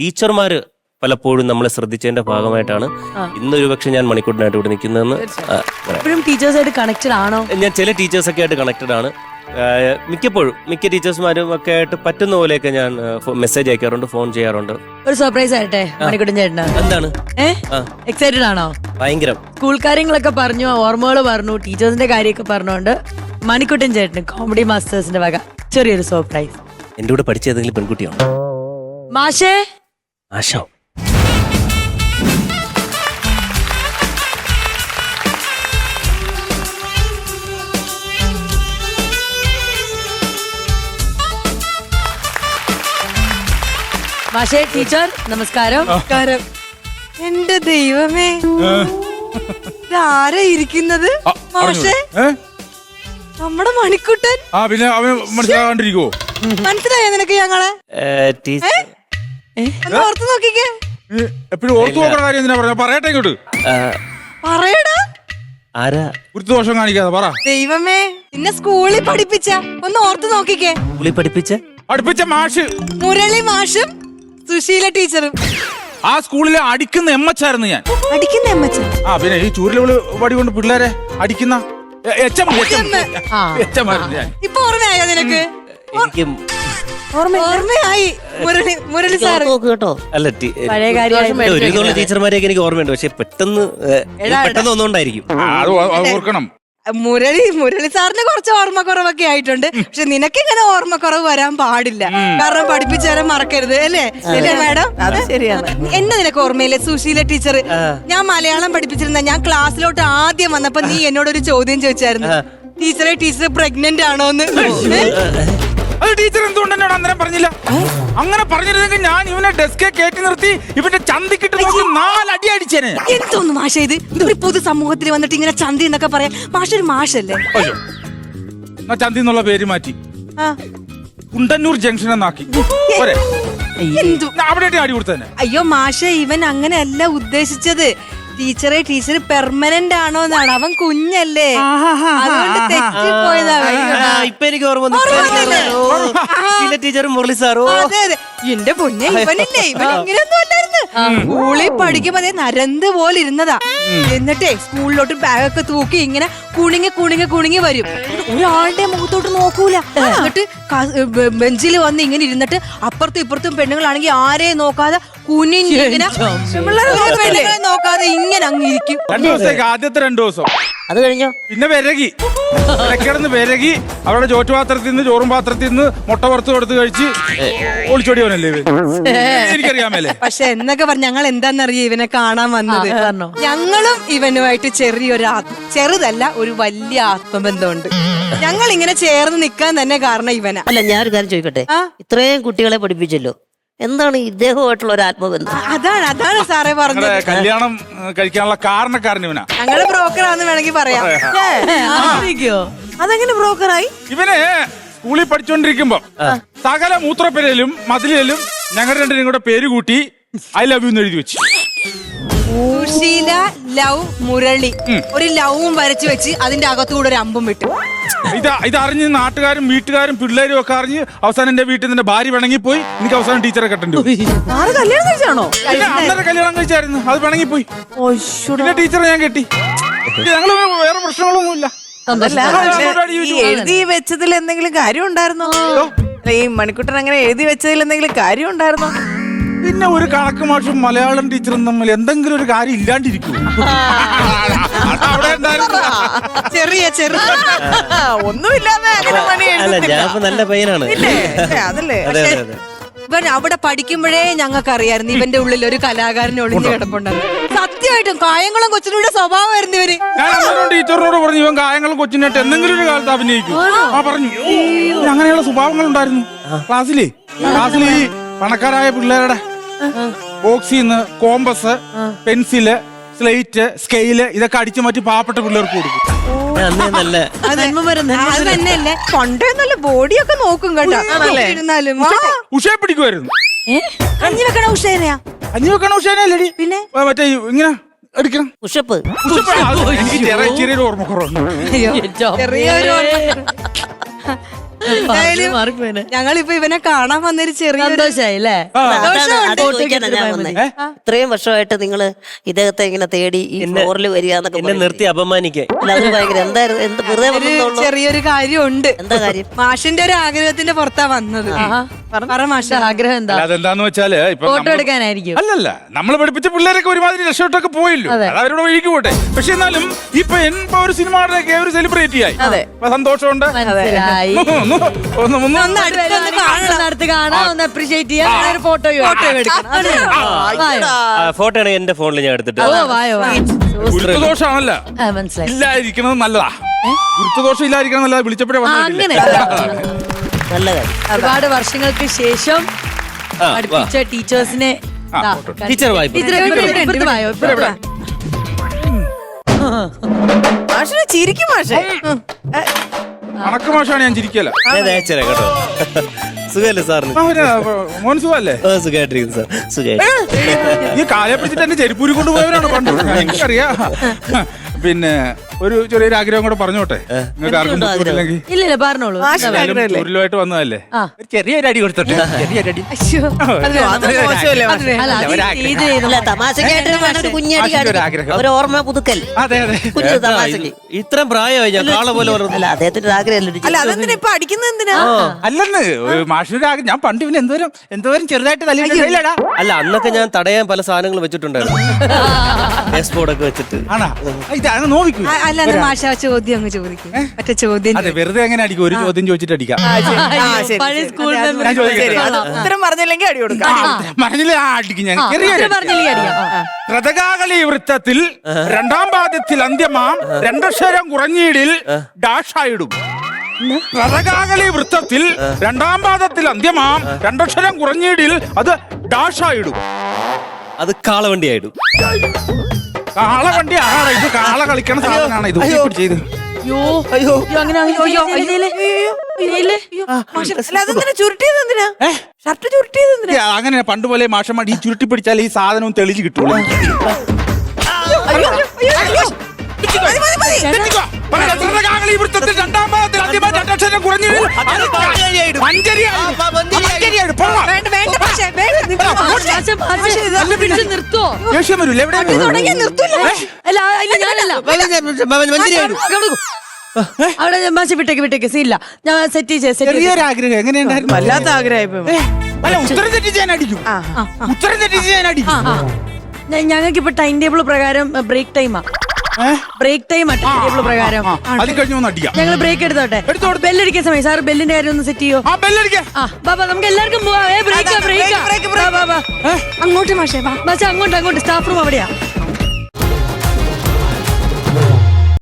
ടീച്ചർമാര് പലപ്പോഴും നമ്മളെ ശ്രദ്ധിച്ചതിന്റെ ഭാഗമായിട്ടാണ് ഇന്നൊരു പക്ഷെ ഞാൻ മണിക്കൂട്ടിനായിട്ട് ഇവിടെ നിൽക്കുന്നതെന്ന് എപ്പോഴും ടീച്ചേഴ്സായിട്ട് കണക്റ്റഡ് ആണോ? ഞാൻ ചില ടീച്ചേഴ്സൊക്കെ ആയിട്ട് കണക്റ്റഡ് ആണ്. മിക്കപ്പോഴും മിക്ക ടീച്ചേഴ്സ്മാരും ഒക്കെ ആയിട്ട് പറ്റുന്ന പോലെയൊക്കെ ഞാൻ മെസ്സേജ് അയക്കാറുണ്ട് ഫോൺ ചെയ്യാറുണ്ട്. ഒരു സർപ്രൈസ് ആയിട്ടെ മണിക്കുട്ടൻ എന്താണ്? എക്സൈറ്റഡ് ആണോ? ഭയങ്കരം. സ്കൂൾ കാര്യങ്ങളൊക്കെ പറഞ്ഞു ഓർമ്മകൾ പറഞ്ഞു ടീച്ചേഴ്സിന്റെ കാര്യമൊക്കെ പറഞ്ഞുകൊണ്ട് മണിക്കുട്ടൻ ചേട്ടന് കോമഡി മാസ്റ്റേഴ്സിന്റെ വക. ചെറിയൊരു സർപ്രൈസ് എന്റെ കൂടെ പഠിച്ച ഏതെങ്കിലും പെൺകുട്ടിയാണോ മാഷേ! ആശോ മാഷേ ടീച്ചർ നമസ്കാരം. നമസ്കാരം. എന്റെ ദൈവമേ. ആരാ ഇരിക്കുന്നത്? മാഷേ. നമ്മുടെ മണിക്കുട്ടൻ. ആ പിന്നെ അവൻ മനസ്സിലാകാണ്ടിരിക്കുവോ മനസ്സിലായോ നിനക്ക് ഞങ്ങളെ? ടീച്ചർ. ഒന്ന് ഓർത്ത് നോക്കിക്കേ? എപ്പോഴും ഓർത്തു നോക്കണ കാര്യം എന്തിനാ പറഞ്ഞ? പറയട്ടെ ഇങ്ങോട്ട്. പറയടാ. ആരാ? കുരുത്ത് ദോഷം കാണിക്കാതെ പറ. ദൈവമേ നിന്നെ സ്കൂളിൽ പഠിപ്പിച്ച ഒന്ന് ഓർത്ത് നോക്കിക്കേ. പുള്ളി പഠിപ്പിച്ച? പഠിപ്പിച്ച മാഷ്. മുരളി മാഷും സുശീല ടീച്ചറും. ആ സ്കൂളിലെ അടിക്കുന്ന എമ്മച്ചായിരുന്നു ഞാൻ. അടിക്കുന്ന അമ്മച്ചൻ ആ പിന്നെ ഈ ചൂരിലവൾ വടി കൊണ്ട് പിള്ളേരെ അടിക്കുന്ന എ- എച്ചം. ആ. എച്ചമായിരുന്നു ഞാൻ. ഇപ്പൊ ഓർമ്മയായോ നിനക്ക്? എനിക്ക് ഓർമ്മയായി. മുരളി മുരളി സാറ്. അല്ല ടീ- പഴയ കാര്യമായി ഒരു വിധമുള്ള ടീച്ചർമാരെയൊക്കെ എനിക്ക് ഓർമ്മയുണ്ട്. പക്ഷെ പെട്ടെന്ന് പെട്ടെന്ന് ഒന്നുകൊണ്ടായിരിക്കും ആ, അത് ഓർക്കണം. മുരളി മുരളി സാറിന് കുറച്ച് ഓർമ്മക്കുറവൊക്കെ ആയിട്ടുണ്ട്. പക്ഷെ നിനക്ക് ഇങ്ങനെ ഓർമ്മക്കുറവ് വരാൻ പാടില്ല. കാരണം പഠിപ്പിച്ചവരെ മറക്കരുത് അല്ലേ? അല്ലേ മാഡം? അത്. ശരിയാണ്. എന്നെ നിനക്ക് ഓർമ്മയില്ലേ സുശീല ടീച്ചർ? ഞാൻ മലയാളം പഠിപ്പിച്ചിരുന്ന ഞാൻ ക്ലാസ്സിലോട്ട് ആദ്യം വന്നപ്പോ നീ എന്നോട് ഒരു ചോദ്യം ചോദിച്ചായിരുന്നു. ടീച്ചറെ ടീച്ചർ പ്രഗ്നന്റ് ആണോന്ന്? അത് ടീച്ചർ എന്തുകൊണ്ട് എന്നോട് അന്നേരം പറഞ്ഞില്ല? അങ്ങനെ പറഞ്ഞിരുന്നെങ്കിൽ ഞാൻ ഇവനെ ഡെസ്കെ കയറ്റി നിർത്തി ഇവന്റെ ചന്തിക്കിട്ട് നോക്കി നാലടി അടിച്ചേനെ. എന്തോന്നു മാഷ ഇത്? ഒരു പൊതു സമൂഹത്തിൽ വന്നിട്ട് ഇങ്ങനെ ചന്തി എന്നൊക്കെ പറയാം. മാഷ ഒരു മാഷല്ലേ? അയ്യോ. എന്നാ ചന്തി എന്നുള്ള പേര് മാറ്റി. കുണ്ടന്നൂർ ജംഗ്ഷൻ എന്നാക്കി അവിടെ അടി കൊടുത്തന്നെ. അയ്യോ മാഷ ഇവൻ അങ്ങനെയല്ല ഉദ്ദേശിച്ചത്. ടീച്ചറെ ടീച്ചർ പെർമനന്റ് ആണോ എന്നാണ്. അവൻ കുഞ്ഞല്ലേ. അതുകൊണ്ട് തെറ്റിപ്പോയതാ ഇപ്പൊ എനിക്ക് ഓർമ്മ പിന്നെ ടീച്ചർ മുരളി സാറോ? അതെ അതെ. എന്റെ പൊന്നെ ഇവനില്ലേ? ഇവൻ ഇങ്ങനെയൊന്നും അല്ലായിരുന്നു. സ്കൂളിൽ പഠിക്കുമ്പോ അതേ നരന്ത് പോലെ ഇരുന്നതാ. എന്നിട്ടേ സ്കൂളിലോട്ട് ബാഗൊക്കെ തൂക്കി ഇങ്ങനെ കുണിങ്ങി കുണിങ്ങി കുണിങ്ങി വരും. ഒരാളുടെ മുഖത്തോട്ട് നോക്കൂല. എന്നിട്ട് ബെഞ്ചിൽ വന്ന് ഇങ്ങനെ ഇരുന്നിട്ട് അപ്പുറത്തും ഇപ്പുറത്തും പെണ്ണുങ്ങളാണെങ്കിൽ ആരെയും നോക്കാതെ കുനിഞ്ഞിങ്ങനെ പെണ്ണുങ്ങളെ നോക്കാതെ ഇങ്ങനെ അങ്ങ് ഇരിക്കും. രണ്ടു ദിവസത്തേക്ക് ആദ്യത്തെ രണ്ടു ദിവസം. അത് കഴിഞ്ഞോ? പിന്നെ വിരകി. വിരക്കിടന്ന് വിരകി. അവരുടെ ചോറ്റുപാത്രത്തിൽ നിന്ന് ചോറും പാത്രത്തിൽ നിന്ന് മുട്ട പുറത്ത് കൊടുത്ത് കഴിച്ച് ഒളിച്ചോടിയവനല്ലേ ഇവൻ? എനിക്കറിയാമല്ലേ പക്ഷെ എന്നൊക്കെ പറഞ്ഞു ഞങ്ങൾ എന്താന്നറിയ ഇവനെ കാണാൻ വന്നത്? ഞങ്ങളും ഇവനുമായിട്ട് ചെറിയൊരു ആത്മ ചെറുതല്ല ഒരു വലിയ ആത്മബന്ധമുണ്ട്. ഞങ്ങൾ ഇങ്ങനെ ചേർന്ന് നിൽക്കാൻ തന്നെ കാരണം ഇവനാ. അല്ല ഞാനൊരു കാര്യം ചോദിക്കട്ടെ. ഇത്രയും കുട്ടികളെ പഠിപ്പിച്ചല്ലോ. എന്താണ് ഇദ്ദേഹമായിട്ടുള്ള ഒരു ആത്മബന്ധം? അതാണ് അതാണ് സാറേ പറഞ്ഞത്. ഞങ്ങളുടെ കല്യാണം ഏഹ്, കഴിക്കാനുള്ള കാരണക്കാരൻ ഇവനാ. ഞങ്ങൾ ബ്രോക്കറാന്ന് വേണമെങ്കിൽ പറയാം. അതെങ്ങനെ ബ്രോക്കറായി ഇവന് സ്കൂളിൽ പഠിച്ചോണ്ടിരിക്കുമ്പോ സകല മൂത്രപ്പെരയിലും മതിലിലും ഞങ്ങൾ രണ്ടിനും കൂടെ പേര് കൂട്ടി ഐ ലവ് യു എന്ന് എഴുതി വെച്ചു. സുശീല ലവ് മുരളി. ഒരു ലവും വരച്ചു വെച്ച് അതിന്റെ അകത്തുകൂടെ ഒരു അമ്പും വിട്ടു. ഇത് ഇത് അറിഞ്ഞ് നാട്ടുകാരും വീട്ടുകാരും പിള്ളേരും ഒക്കെ അറിഞ്ഞ് അവസാനം എന്റെ വീട്ടിൽ നിന്ന് ഭാര്യ പോയി എനിക്ക് അവസാനം ടീച്ചറെ കെട്ടേണ്ടി വന്നു. ആറ് കല്യാണം കഴിച്ചാണോ? പിന്നെ അന്നേരം കല്യാണം കഴിച്ചായിരുന്നു. അത് പിണങ്ങിപ്പോയി. പിന്നെ ടീച്ചറെ ഞാൻ കെട്ടി. ഞങ്ങൾ വേറെ പ്രശ്നങ്ങളൊന്നുമില്ല. ഈ എഴുതി വെച്ചതിൽ എന്തെങ്കിലും കാര്യം ഉണ്ടായിരുന്നോ? അല്ല, ഈ മണിക്കുട്ടൻ അങ്ങനെ എഴുതി വെച്ചതിൽ എന്തെങ്കിലും കാര്യം ഉണ്ടായിരുന്നോ? പിന്നെ ഒരു കണക്ക് മാഷും മലയാളം ടീച്ചറും തമ്മിൽ എന്തെങ്കിലും ഒരു കാര്യം ഇല്ലാണ്ടിരിക്കും. അവിടെ ഉണ്ടായിരുന്നു ചെറിയ ചെറിയ. ഒന്നുമില്ലാതെ അങ്ങനെ പണി അല്ല എഴുതുന്നില്ല. ഞാൻ ഇപ്പൊ നല്ല പയ്യനാണ്. ഇല്ലേ? ഏ, അതല്ലേ? അതെ അതെ അതെ. ഇവൻ അവിടെ പഠിക്കുമ്പോഴേ ഞങ്ങൾക്ക് അറിയായിരുന്നു ഇവന്റെ ഉള്ളിൽ ഒരു കലാകാരൻ ഒളിഞ്ഞു കിടപ്പുണ്ടെന്ന്. സത്യമായിട്ടും കായംകുളം കൊച്ചിനുടെ സ്വഭാവമായിരുന്നു ഇവർ. ഞാൻ അന്നേരം ടീച്ചറിനോട് പറഞ്ഞു ഇവൻ കായങ്ങളും കൊച്ചിനായിട്ട് എന്തെങ്കിലും ഒരു കാലത്ത് അഭിനയിക്കും. ആ പറഞ്ഞു. അങ്ങനെയുള്ള സ്വഭാവങ്ങൾ ഉണ്ടായിരുന്നു ക്ലാസ്സിലേ. ക്ലാസ്സിൽ ഈ പണക്കാരായ പിള്ളേരുടെ ബോക്സിൽ നിന്ന് കോമ്പസ് പെൻസിൽ സ്ലേറ്റ് സ്കെയിൽ ഇതൊക്കെ അടിച്ചു മാറ്റി പാവപ്പെട്ട പിള്ളേർക്ക് കൊടുക്കും. നല്ല. ബോഡിയൊക്കെ നോക്കും കേട്ടോ. ഇരുന്നാലും. ആ, ഉഷയെ പിടിക്കുമായിരുന്നു. കഞ്ഞി വെക്കണ ഉഷേനയാ? അഞ്ഞു വെക്കണ പിന്നെ? ആ, മറ്റേ ഈ ഇങ്ങനെ എടുക്കണം. ഉഷപ്പ്. ചെറിയൊരു ഓർമ്മക്കുറവുണ്ട്. ചെറിയൊരു ഞങ്ങളിപ്പോ ഇവനെ കാണാൻ വന്നൊരു ചെറിയ ഇത്രയും വർഷമായിട്ട് നിങ്ങൾ ഇദ്ദേഹത്തെ ഇങ്ങനെ തേടി ഈ ഫ്ലോറിൽ വരിക എന്നൊക്കെ എന്നെ നിർത്തി അപമാനിക്കാൻ. ചെറിയൊരു കാര്യമുണ്ട്. എന്താ കാര്യം? മാഷിന്റെ ഒരു ആഗ്രഹത്തിന്റെ പുറത്താ വന്നത്. പറ മാഷ. ആഗ്രഹം എന്താ? അല്ല അതെന്താന്ന് വെച്ചാൽ ഇപ്പൊ ഫോട്ടോ നമ്മൾ എടുക്കാനായിരിക്കും. അല്ലല്ല നമ്മൾ പഠിപ്പിച്ച പിള്ളേരൊക്കെ ഒരുമാതിരി രക്ഷപ്പെട്ടൊക്കെ പോയല്ലോ. അവരോട് പോട്ടെ. പക്ഷെ എന്നാലും ഇപ്പൊ ഇപ്പൊ ഒരു സിനിമയുടെയൊക്കെ ഒരു സെലിബ്രിറ്റി ആയി. സന്തോഷമുണ്ട്. ഒന്ന് ഒന്ന് ഒന്ന് ഒന്ന് അടുത്തൊന്ന് കാണണം. അടുത്ത് കാണാം. ഒന്ന് അപ്രീഷിയേറ്റ് ചെയ്യാം. ഒരു ഫോട്ടോ ഫോട്ടോ എടുക്കണം. അതെ. വായോ. ഫോട്ടോ ആണ് എന്റെ ഫോണിൽ ഞാൻ എടുത്തിട്ട് ഓ വായോ വായോ. ഗുരുത്വദോഷമാണല്ല. ആ, മനസ്സിലായി. ഇല്ലാതിരിക്കുന്നത് നല്ലതാ. ഗുരുത്വദോഷം ഇല്ലായിരിക്കണം നല്ലതാ. വിളിച്ചപ്പോഴേ ആ, അങ്ങനെ. നല്ല കാര്യം ഒരുപാട് വർഷങ്ങൾക്ക് ശേഷം ആ, വാ. പഠിപ്പിച്ച ടീച്ചേഴ്സിനെ ദാ, ടീച്ചർ വായ്പ. മാഷിനെ ചിരിക്കും മാഷേ. അണക്ക് മോശമാണ് ഞാൻ ചിരിക്കല. ഞാൻ അയച്ചുതരാം കേട്ടോ. സുഖല്ലേ സാറിന്? മോൻ സുഖല്ലേ? ഓ സുഖമായിട്ടിരിക്കുന്നു സാർ. സുഖമായിട്ട് ഈ കാലെ പിടിച്ചിട്ട് എന്നെ ചെരുപ്പൂരി കൊണ്ടുപോയവരാണ് പണ്ട്? എനിക്കറിയാ. പിന്നെ ഒരു ചെറിയൊരു ആഗ്രഹം കൂടെ പറഞ്ഞോട്ടെ? നിങ്ങൾക്ക് ആർക്കും ബുദ്ധിമുട്ടില്ലെങ്കിൽ? ഇല്ല ഇല്ല പറഞ്ഞോളൂ. ആഗ്രഹമല്ലേ വന്നതല്ലേ? ആ. ഒരു ചെറിയൊരു അടി കൊടുത്തോട്ടെ? ചെറിയൊരു അടി. അത് മോശമല്ലേ മാഷേ? അല്ല അത് സ്റ്റേജ് ചെയ്ത് അല്ല തമാശക്കായിട്ട് വേണം ഒരു കുഞ്ഞടി മാഷിന്റെ ഒരു ആഗ്രഹം. ഒരു ഓർമ്മ പുതുക്കൽ. അതെ അതെ. കുഞ്ഞു തമാശക്ക്. ഇത്രയും പ്രായമായി? ഞാൻ കാള പോലെ അല്ല അദ്ദേഹത്തിന്റെ ഒരു ആഗ്രഹമല്ല ഒരു അല്ല അതെന്തിനാ ഇപ്പൊ അടിക്കുന്നത് എന്തിനാ? അല്ലെന്ന് ഒരു മാഷിന്റെ ആഗ്രഹം. ഞാൻ പണ്ട് ഇവന് എന്തോരം എന്തോരം ചെറുതായിട്ട് തലയിലടാ അല്ല അന്നൊക്കെ ഞാൻ തടയാൻ പല സാധനങ്ങളും വെച്ചിട്ടുണ്ടായിരുന്നു. എക്സ്പോർട്ട് ഒക്കെ വെച്ചിട്ട്. ആണാ? ഇത് അങ്ങ് നോവിക്കൂ. ആ, അല്ല എന്നാ മാഷ ചോദ്യം അങ്ങ് ചോദിക്കും. മറ്റേ ചോദ്യം അതെ വെറുതെ എങ്ങനെ അടിക്കും. ഒരു ചോദ്യം ചോദിച്ചിട്ട് അടിക്കാം. ആ, ശരി, പഴയ സ്കൂൾ അതെ, അത് memories ഞാൻ ശരി, അത് ഉത്തരം പറഞ്ഞില്ലെങ്കിൽ അടി കൊടുക്കാം. മനസ്സിൽ ആ. അടിക്കും ഞാൻ. പറഞ്ഞില്ലേ അടിക്കാം. വൃത്തത്തിൽ രണ്ടാം പാദത്തിൽ അന്ത്യമാം രണ്ടക്ഷരം കുറഞ്ഞിടിൽ ഡാഷായിടും. കൃതകാകളി വൃത്തത്തിൽ രണ്ടാം പാദത്തിൽ അന്ത്യമാം രണ്ടക്ഷരം കുറഞ്ഞിടിൽ അത് ഡാഷായിടും. അത് കാളവണ്ടിയായിടും. കാള വണ്ടി ആണോ ഇത് കാള കളിക്കണ സാധനമാണ്. ഇത് ചെയ്ത്. അയ്യോ അയ്യോ. അങ്ങനെ പണ്ട് പോലെ മാഷന്മാർ ഈ ചുരുട്ടി പിടിച്ചാൽ ഈ സാധനവും തെളിഞ്ഞു കിട്ടുള്ളൂ വേണ്ട വേണ്ട വേണ്ട നിങ്ങൾ മാഷെ, മാഷെ, ഇത് പിടിച്ച് ദേഷ്യം എവിടെ നിർത്തൂല അല്ല അവിടെ മാഷെ വിട്ടേക്ക് വിട്ടേക്ക്. സീല്ല ഞാൻ സെറ്റ് ചെയ്ത് സെറ്റ് ചെറിയൊരു ആഗ്രഹം എങ്ങനെയുണ്ടായിരുന്നു വല്ലാത്ത ആഗ്രഹം അല്ല ഉത്തരം തെറ്റിച്ച് ഞാൻ അടിക്കും. ഉത്തരം തെറ്റിച്ച് ഞാൻ അടിക്കും. ഞങ്ങൾക്ക് ഇപ്പൊ ടൈം ടേബിൾ പ്രകാരം ബ്രേക്ക് ടൈമാ ബ്രേക്ക് ടൈം ടേബിൾ പ്രകാരം. അത് കഴിഞ്ഞ് ഒന്ന് അടിക്കാം. ഞങ്ങൾ ബ്രേക്ക് എടുത്തോട്ടെ? ബെല്ലടിക്കാൻ സമയം. സാർ ബെല്ലിന്റെ കാര്യം ഒന്ന് സെറ്റ് ചെയ്യോ? ആ ബെല്ലടിക്കാം. ആ ബാബാ നമുക്ക് എല്ലാവർക്കും പോവാം. ബ്രേക്ക് ബ്രേക്ക് അങ്ങോട്ട് മാഷേ മാഷേ അങ്ങോട്ട് അങ്ങോട്ട്. സ്റ്റാഫ് റൂം അവിടെയാ.